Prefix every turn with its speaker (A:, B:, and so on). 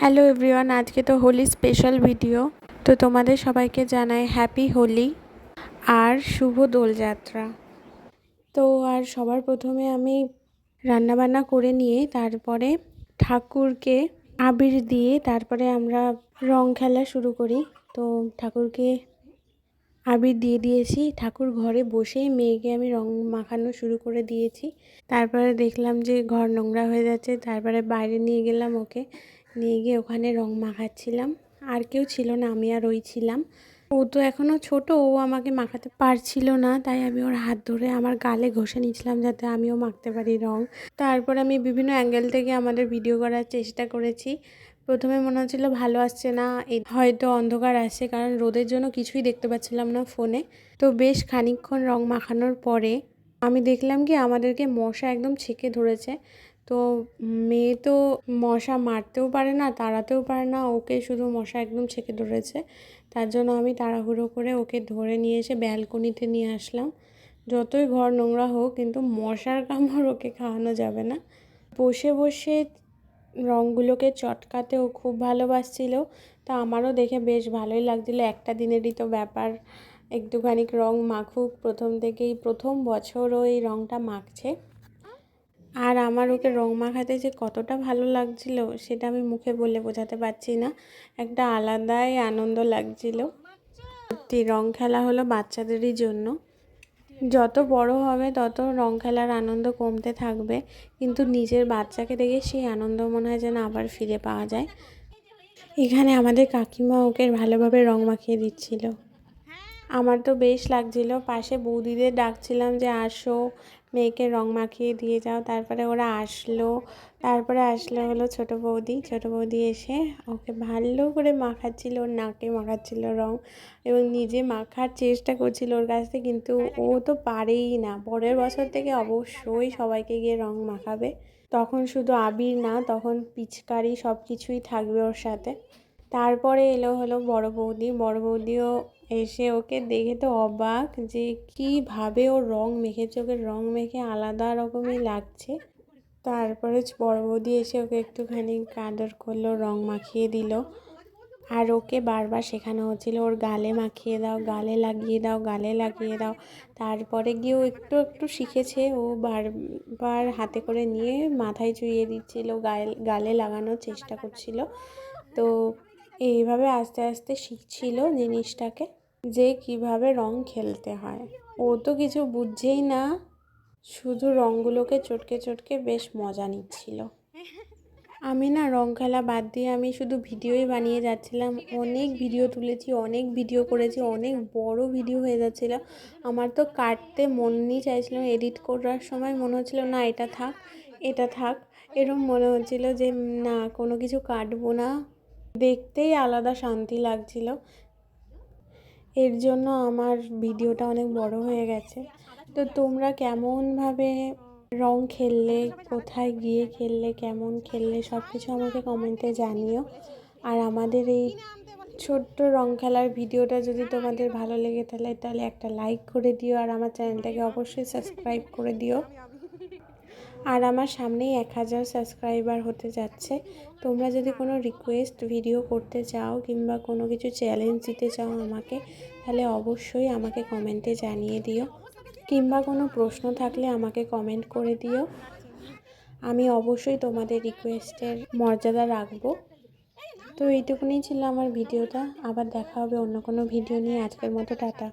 A: Hello everyone আজকে তো Holi special video তো তোমাদের সবাইকে জানাই হ্যাপি হোলি আর শুভ দোলযাত্রা। তো আর সবার প্রথমে আমি রান্নাবান্না করে নিয়ে তারপরে ঠাকুরকে আবির দিয়ে তারপরে আমরা রং খেলা শুরু করি। তো ঠাকুরকে আবির দিয়ে দিয়েছি। ঠাকুর ঘরে বসেই মেয়েকে আমি রং মাখানো শুরু করে দিয়েছি। তারপরে দেখলাম যে ঘর নোংরা হয়ে যাচ্ছে, তারপরে বাইরে নিয়ে গেলাম ওকে। নিয়ে গিয়ে ওখানে রং মাখাচ্ছিলাম। আর কেউ ছিল না, আমি আর ওই ছিলাম। ও তো এখনও ছোট, ও আমাকে মাখাতে পারছিল না, তাই আমি ওর হাত ধরে আমার গালে ঘষে নিয়েছিলাম যাতে আমিও মাখতে পারি রং। তারপর আমি বিভিন্ন অ্যাঙ্গেল থেকে আমাদের ভিডিও করার চেষ্টা করেছি। প্রথমে মনে হচ্ছিল ভালো আসছে না হয়তো অন্ধকার আসছে কারণ রোদের জন্য কিছুই দেখতে পাচ্ছিলাম না ফোনে। তো বেশ খানিকক্ষণ রং মাখানোর পরে আমি দেখলাম কি, আমাদেরকে মশা একদম ছেঁকে ধরেছে। তো মেয়ে তো মশা মারতেও পারে না, তাড়াতেও পারে না। ওকে শুধু মশা একদম ছেঁকে ধরেছে। তার জন্য আমি তাড়াহুড়ো করে ওকে ধরে নিয়ে এসে ব্যালকনিতে নিয়ে আসলাম। যতই ঘর নোংরা হোক, কিন্তু মশার কামড় ওকে খাওয়ানো যাবে না। বসে বসে রঙগুলোকে চটকাতে ও খুব ভালোবাসছিল। তা আমারও দেখে বেশ ভালোই লাগছিল। একটা দিনেরই তো ব্যাপার। একটুখানি রং মাখুক। প্রথম থেকেই প্রথম বছর ও এই রঙটা মাখছে। আর আমার ওকে রং মাখাতে যে কতটা ভালো লাগছিল, সেটা আমি মুখে বলে বোঝাতে পারছি না। একটা আলাদাই আনন্দ লাগছিল। সত্যি, রং খেলা হলো বাচ্চাদেরই জন্য। যত বড় হবে, তত রং খেলার আনন্দ কমতে থাকবে। কিন্তু নিজের বাচ্চাকে দেখে সেই আনন্দ মনে হয় যেন আবার ফিরে পাওয়া যায়। এখানে আমাদের কাকিমা ওকে ভালোভাবে রং মাখিয়ে দিচ্ছিল। আমার তো বেশ লাগছিল। পাশে বৌদিদের ডাকছিলাম যে, আসো, মেয়েকে রং মাখিয়ে দিয়ে যাও। তারপরে ওরা আসলো। তারপরে আসলো হলো ছোট বৌদি। ছোট বৌদি এসে ওকে ভালো করে মাখাচ্ছিল, ওর নাকে মাখাচ্ছিল রং এবং নিজে মাখার চেষ্টা করছিল ওর কাছ থেকে। কিন্তু ও তো পারেই না। পরের বছর থেকে অবশ্যই সবাইকে গিয়ে রং মাখাবে। তখন শুধু আবির না, তখন পিচকারি সব কিছুই থাকবে ওর সাথে। তারপরে এলো হলো বড় বৌদি। বড় বৌদিও এসে ওকে দেখে তো অবাক যে কীভাবে ও রং মেখেছে ওকে রং মেখে আলাদা রকমই লাগছে। তারপরে বড় বৌদি এসে ওকে একটুখানি কাদর করল, রং মাখিয়ে দিল। আর ওকে বারবার শেখানো হচ্ছিল, ওর গালে মাখিয়ে দাও, গালে লাগিয়ে দাও, গালে লাগিয়ে দাও। তারপরে গিয়ে ও একটু একটু শিখেছে। ও বারবার হাতে করে নিয়ে মাথায় চুইয়ে দিচ্ছিল, গায়ে, গালে লাগানোর চেষ্টা করছিল। তো এইভাবে আস্তে আস্তে শিখছিল জিনিসটাকে যে কীভাবে রং খেলতে হয়। ও তো কিছু বুঝছেই না, শুধু রঙগুলোকে চটকে চটকে বেশ মজা নিচ্ছিল। আমি না রং খেলা বাদ দিয়ে আমি শুধু ভিডিওই বানিয়ে যাচ্ছিলাম। অনেক ভিডিও তুলেছি, অনেক ভিডিও করেছি, অনেক বড় ভিডিও হয়ে যাচ্ছিল। আমার তো কাটতে মনই চাইছিল, এডিট করার সময় মনে হচ্ছিল, না, এটা থাক এটা থাক। এরকম মনে হচ্ছিল যে, না, কোনো কিছু কাটবো না। দেখতেই আলাদা শান্তি লাগছিল। এর জন্য আমার ভিডিওটা অনেক বড় হয়ে গেছে। তো তোমরা কেমনভাবে রং খেললে, কোথায় গিয়ে খেললে, কেমন খেললে সব কিছু আমাকে কমেন্টে জানিও। আর আমাদের এই ছোট্ট রং খেলার ভিডিওটা যদি তোমাদের ভালো লেগে তাহলে তাহলে একটা লাইক করে দিও। আর আমার চ্যানেলটাকে অবশ্যই সাবস্ক্রাইব করে দিও। আর আমার সামনেই এক হাজার সাবস্ক্রাইবার হতে যাচ্ছে। তোমরা যদি কোনো রিকোয়েস্ট ভিডিও করতে চাও কিংবা কোনো কিছু চ্যালেঞ্জ দিতে চাও আমাকে, তাহলে অবশ্যই আমাকে কমেন্টে জানিয়ে দিও। কিংবা কোনো প্রশ্ন থাকলে আমাকে কমেন্ট করে দিও। আমি অবশ্যই তোমাদের রিকোয়েস্টের মর্যাদা রাখব। তো এইটুকুনি ছিল আমার ভিডিওটা আবার দেখা হবে অন্য কোনো ভিডিও নিয়ে। আজকের মতো টাটা।